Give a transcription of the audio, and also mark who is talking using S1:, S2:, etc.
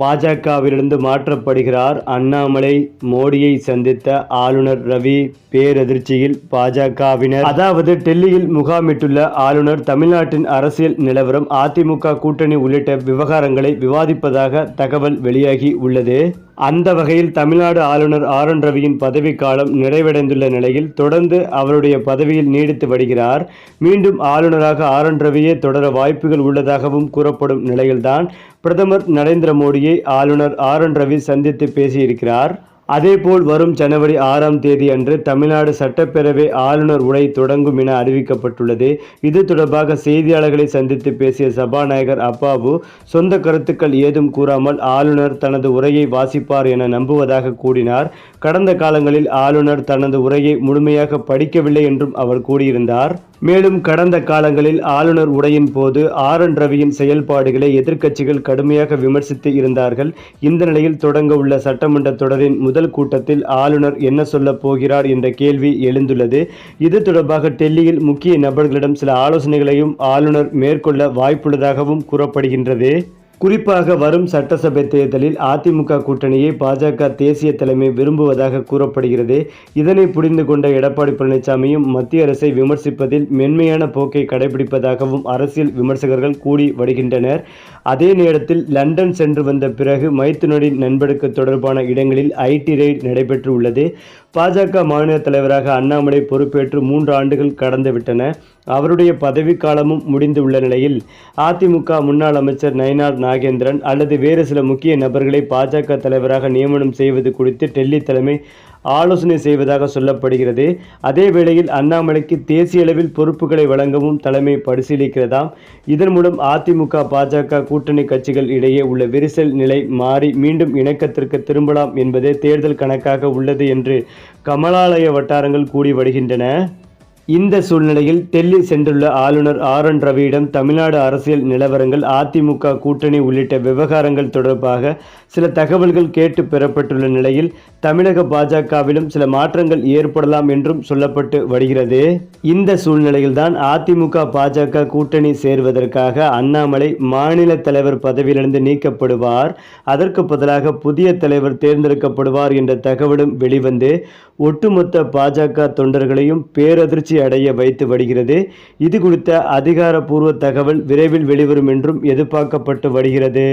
S1: பாஜகவிலிருந்து மாற்றப்படுகிறார். அண்ணாமலை மோடியை சந்தித்த ஆளுநர் ரவி பேரதிர்ச்சியில் பாஜகவினர். அதாவது டெல்லியில் முகாமிட்டுள்ள ஆளுநர் தமிழ்நாட்டின் அரசியல் நிலவரம் அதிமுக கூட்டணி உள்ளிட்ட விவகாரங்களை விவாதிப்பதாக தகவல் வெளியாகி உள்ளது. அந்த வகையில் தமிழ்நாடு ஆளுநர் ஆர் என் ரவியின் பதவிக்காலம் நிறைவடைந்துள்ள நிலையில் தொடர்ந்து அவருடைய பதவியில் நீடித்து வருகிறார். மீண்டும் ஆளுநராக ஆர் என் ரவியே தொடர வாய்ப்புகள் உள்ளதாகவும் கூறப்படும் நிலையில்தான் பிரதமர் நரேந்திர மோடியை ஆளுநர் ஆர் என் ரவி சந்தித்து பேசியிருக்கிறார். அதேபோல் வரும் ஜனவரி ஆறாம் தேதி அன்று தமிழ்நாடு சட்டப்பேரவை ஆளுநர் உரை தொடங்கும் என அறிவிக்கப்பட்டுள்ளது. இது தொடர்பாக செய்தியாளர்களை சந்தித்து பேசிய சபாநாயகர் அப்பாவு சொந்த கருத்துக்கள் ஏதும் கூறாமல் ஆளுநர் தனது உரையை வாசிப்பார் என நம்புவதாக கூறினார். கடந்த காலங்களில் ஆளுநர் தனது உரையை முழுமையாக படிக்கவில்லை என்றும் அவர் கூறியிருந்தார். மேலும் கடந்த காலங்களில் ஆளுநர் உரையின் போது ஆர் என் ரவியின் செயல்பாடுகளை எதிர்க்கட்சிகள் கடுமையாக விமர்சித்து இருந்தார்கள். இந்த நிலையில் தொடங்க உள்ள சட்டமன்ற தொடரின் முதல் கூட்டத்தில் ஆளுநர் என்ன சொல்ல போகிறார் என்ற கேள்வி எழுந்துள்ளது. இது தொடர்பாக டெல்லியில் முக்கிய நபர்களிடம் சில ஆலோசனைகளையும் ஆளுநர் மேற்கொள்ள வாய்ப்புள்ளதாகவும் கூறப்படுகின்றது. குறிப்பாக வரும் சட்டசபை தேர்தலில் அதிமுக கூட்டணியை பாஜக தேசிய தலைமை விரும்புவதாக கூறப்படுகிறது. இதனை புரிந்து கொண்ட எடப்பாடி பழனிசாமியும் மத்திய அரசை விமர்சிப்பதில் மென்மையான போக்கை கடைபிடிப்பதாகவும் அரசியல் விமர்சகர்கள் கூடி வருகின்றனர். அதே நேரத்தில் லண்டன் சென்று வந்த பிறகு மைத்துனரின் நண்பருக்கு தொடர்பான இடங்களில் ஐடி ரெய்ட் நடைபெற்று உள்ளது பாஜக மாநில தலைவராக அண்ணாமலை பொறுப்பேற்று மூன்று ஆண்டுகள் கடந்துவிட்டன அவருடைய பதவிக்காலமும் முடிந்து உள்ள நிலையில் அதிமுக முன்னாள் அமைச்சர் நயினார் நாகேந்திரன் அல்லது வேறு சில முக்கிய நபர்களை பாஜக தலைவராக நியமனம் செய்வது குறித்து டெல்லி தலைமை ஆலோசனை செய்வதாக சொல்லப்படுகிறது. அதே வேளையில் அண்ணாமலைக்கு தேசிய அளவில் பொறுப்புகளை வழங்கவும் தலைமை பரிசீலிக்கிறதாம். இதன் மூலம் அதிமுக பாஜக கூட்டணி கட்சிகள் இடையே உள்ள விரிசல் நிலை மாறி மீண்டும் இணக்கத்திற்கு திரும்பலாம் என்பதே தேர்தல் கணக்காக உள்ளது என்று கமலாலய வட்டாரங்கள் கூடி வருகின்றன. இந்த சூழ்நிலையில் டெல்லி சென்றுள்ள ஆளுநர் ஆர் என் ரவியிடம் தமிழ்நாடு அரசியல் நிலவரங்கள் அதிமுக கூட்டணி உள்ளிட்ட விவகாரங்கள் தொடர்பாக சில தகவல்கள் கேட்டு பெறப்பட்டுள்ள நிலையில் தமிழக பாஜகவிலும் சில மாற்றங்கள் ஏற்படலாம் என்றும் சொல்லப்பட்டு வருகிறது. இந்த சூழ்நிலையில்தான் அதிமுக பாஜக கூட்டணி சேர்வதற்காக அண்ணாமலை மாநில தலைவர் பதவியிலிருந்து நீக்கப்படுவார். அதற்கு பதிலாக புதிய தலைவர் தேர்ந்தெடுக்கப்படுவார் என்ற தகவலும் வெளிவந்து ஒட்டுமொத்த பாஜக தொண்டர்களையும் பேரதிர்ச்சி அடைய வைத்து வருகிறது. இது குறித்த அதிகாரப்பூர்வ தகவல் விரைவில் வெளிவரும் என்றும் எதிர்பார்க்கப்பட்டு வருகிறது.